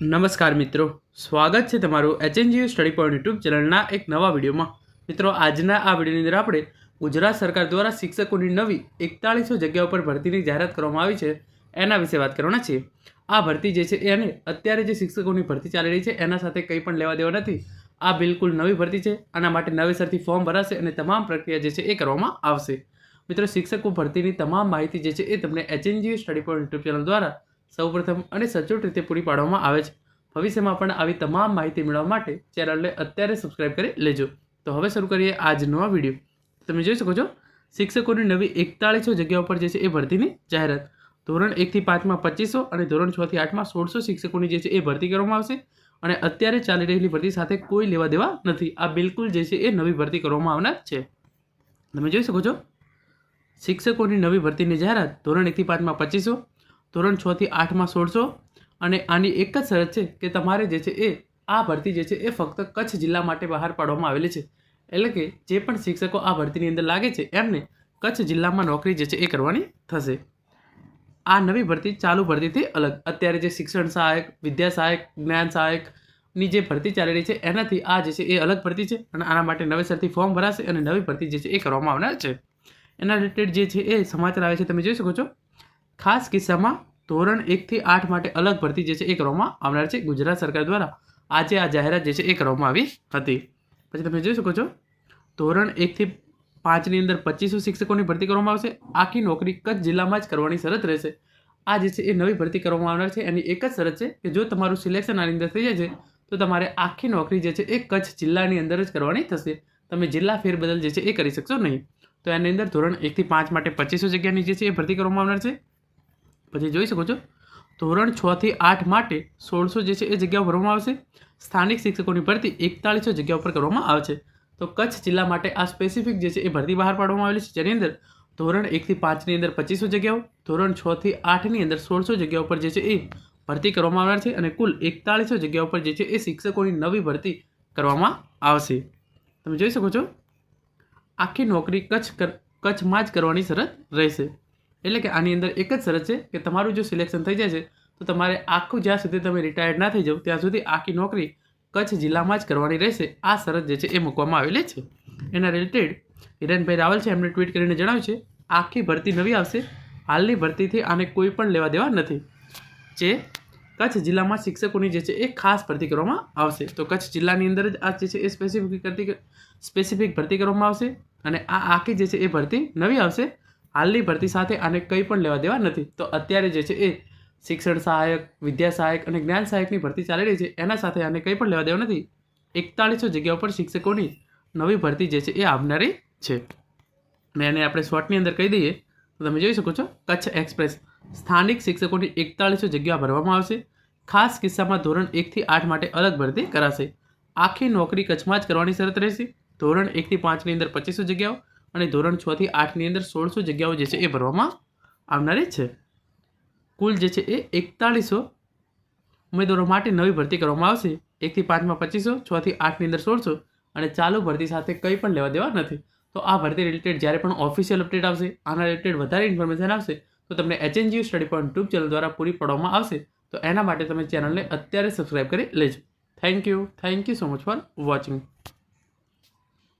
નમસ્કાર મિત્રો. સ્વાગત છે તમારું એચએનજીયુ સ્ટડી પોઈન્ટ યુટ્યુબ ચેનલના એક નવા વિડીયોમાં. મિત્રો, આજના આ વિડીયોની અંદર આપણે ગુજરાત સરકાર દ્વારા શિક્ષકોની નવી એકતાળીસો જગ્યાઓ પર ભરતીની જાહેરાત કરવામાં આવી છે. એના વિશે વાત કરવાના છીએ. આ ભરતી જે છે એને અત્યારે જે શિક્ષકોની ભરતી ચાલી રહી છે, એના સાથે કંઈ પણ લેવા દેવા નથી. આ બિલકુલ નવી ભરતી છે. આના માટે નવેસરથી ફોર્મ ભરાશે અને તમામ પ્રક્રિયા જે છે એ કરવામાં આવશે. મિત્રો, શિક્ષકો ભરતીની તમામ માહિતી જે છે એ તમને HNGU study point YouTube channel દ્વારા સૌપ્રથમ અને સચોટ રીતે પૂરી પાડવામાં આવે છે. ભવિષ્યમાં પણ આવી તમામ માહિતી મેળવવા માટે ચેનલને અત્યારે સબસ્ક્રાઇબ કરી લેજો. તો હવે શરૂ કરીએ આજનો નવા વીડિયો તમે જોઈ શકો છો, શિક્ષકોની નવી એકતાળીસો જગ્યાઓ પર જે છે એ ભરતીની જાહેરાત. ધોરણ એકથી પાંચમાં પચીસો અને ધોરણ છથી આઠમાં સોળસો શિક્ષકોની જે છે એ ભરતી કરવામાં આવશે. અને અત્યારે ચાલી રહેલી ભરતી સાથે કોઈ લેવા દેવા નથી. આ બિલકુલ જે છે એ નવી ભરતી કરવામાં આવનાર છે. તમે જોઈ શકો છો, શિક્ષકોની નવી ભરતીની જાહેરાત ધોરણ એકથી પાંચમાં પચીસો ધોરણ છથી આઠમાં સોળસો અને આની એક જ શરત છે કે તમારે જે છે એ આ ભરતી જે છે એ ફક્ત કચ્છ જિલ્લા માટે બહાર પાડવામાં આવેલી છે. એટલે કે જે પણ શિક્ષકો આ ભરતીની અંદર લાગે છે, એમને કચ્છ જિલ્લામાં નોકરી જે છે એ કરવાની થશે. આ નવી ભરતી ચાલુ ભરતીથી અલગ. અત્યારે જે શિક્ષણ સહાયક, વિદ્યા સહાયક, જ્ઞાન સહાયકની જે ભરતી ચાલી રહી છે, એનાથી આ જે છે એ અલગ ભરતી છે અને આના માટે નવેસરથી ફોર્મ ભરાશે અને નવી ભરતી જે છે એ કરવામાં આવનાર છે. એના રિલેટેડ જે છે એ સમાચાર આવે છે, તમે જોઈ શકો છો. ખાસ કિસ્સામાં ધોરણ એકથી આઠ માટે અલગ ભરતી જે છે એ કરવામાં આવનાર છે. ગુજરાત સરકાર દ્વારા આજે આ જાહેરાત જે છે એ કરવામાં આવી હતી. પછી તમે જોઈ શકો છો, ધોરણ એકથી પાંચની અંદર પચીસો શિક્ષકોની ભરતી કરવામાં આવશે. આખી નોકરી કચ્છ જિલ્લામાં જ કરવાની શરત રહેશે. આ જે છે એ નવી ભરતી કરવામાં આવનાર છે. એની એક જ શરત છે કે જો તમારું સિલેક્શન આની અંદર થઈ જાય છે, તો તમારે આખી નોકરી જે છે એ કચ્છ જિલ્લાની અંદર જ કરવાની થશે. તમે જિલ્લા ફેરબદલ જે છે એ કરી શકશો નહીં. તો એની અંદર ધોરણ એકથી પાંચ માટે પચીસો જગ્યાની જે છે એ ભરતી કરવામાં આવનાર છે. પછી જોઈ શકો છો. ધોરણ છ થી આઠ માટે સોળસો જે છે એ જગ્યાઓ ભરવામાં આવશે. સ્થાનિક શિક્ષકોની ભરતી એકતાળીસો જગ્યા પર કરવામાં આવે છે તો કચ્છ જિલ્લા માટે આ સ્પેસિફિક જે છે એ ભરતી બહાર પાડવામાં આવેલી છે. જેની અંદર ધોરણ એકથી પાંચની અંદર પચીસો જગ્યાઓ, ધોરણ છ થી આઠની અંદર સોળસો જગ્યાઓ પર જે છે એ ભરતી કરવામાં આવનાર છે અને કુલ એકતાળીસો જગ્યાઓ પર જે છે એ શિક્ષકોની નવી ભરતી કરવામાં આવશે. તમે જોઈ શકો છો? આખી નોકરી કચ્છ કચ્છમાં જ કરવાની શરત રહેશે. એટલે કે આની અંદર એક જ શરત છે કે તમારું જો સિલેક્શન થઈ જાય છે, તો તમારે આખું જ્યાં સુધી તમે રિટાયર્ડ ના થઈ જાઓ, ત્યાં સુધી આખી નોકરી કચ્છ જિલ્લામાં જ કરવાની રહેશે. આ શરત જે છે એ મૂકવામાં આવેલી છે. એના રિલેટેડ હિરેનભાઈ રાવલ છે એમણે ટ્વીટ કરીને જણાવ્યું છે, આખી ભરતી નવી આવશે, હાલની ભરતીથી આને કોઈ પણ લેવા દેવા નથી. જે કચ્છ જિલ્લામાં શિક્ષકોની જે છે એ ખાસ ભરતી કરવામાં આવશે. તો કચ્છ જિલ્લાની અંદર જ આ જે છે એ સ્પેસિફિક કરતી સ્પેસિફિક ભરતી કરવામાં આવશે અને આ આખી જે છે એ ભરતી નવી આવશે. હાલની ભરતી સાથે આને કંઈ પણ લેવા દેવા નથી. તો અત્યારે જે છે એ શિક્ષણ સહાયક, વિદ્યા સહાયક અને જ્ઞાન સહાયકની ભરતી ચાલી રહી છે. એના સાથે આને કંઈ પણ લેવા દેવા નથી. એકતાળીસો જગ્યાઓ પર શિક્ષકોની નવી ભરતી જે છે એ આવનારી છે. અને એને આપણે શોર્ટની અંદર કહી દઈએ. તો તમે જોઈ શકો છો, કચ્છ એક્સપ્રેસ. સ્થાનિક શિક્ષકોની એકતાળીસો જગ્યા ભરવામાં આવશે. ખાસ કિસ્સામાં ધોરણ એકથી આઠ માટે અલગ ભરતી કરાશે. આખી નોકરી કચ્છમાં જ કરવાની શરત રહેશે. ધોરણ એકથી પાંચની અંદર પચીસો જગ્યાઓ અને ધોરણ છથી આઠની અંદર સોળસો જગ્યાઓ જે છે એ ભરવામાં આવનારી છે. કુલ જે છે એ એકતાળીસો ઉમેદવારો માટે નવી ભરતી કરવામાં આવશે. એકથી પાંચમાં પચીસો છથી આઠની અંદર સોળસો અને ચાલુ ભરતી સાથે કંઈ પણ લેવા દેવા નથી. તો આ ભરતી રિલેટેડ જ્યારે પણ ઓફિશિયલ અપડેટ આવશે, આના રિલેટેડ વધારે ઇન્ફોર્મેશન આવશે, તો તમને HNGU study point YouTube channel દ્વારા પૂરી પાડવામાં આવશે. તો એના માટે તમે ચેનલને અત્યારે સબસ્ક્રાઈબ કરી લેજો. Thank you thank you so much for watching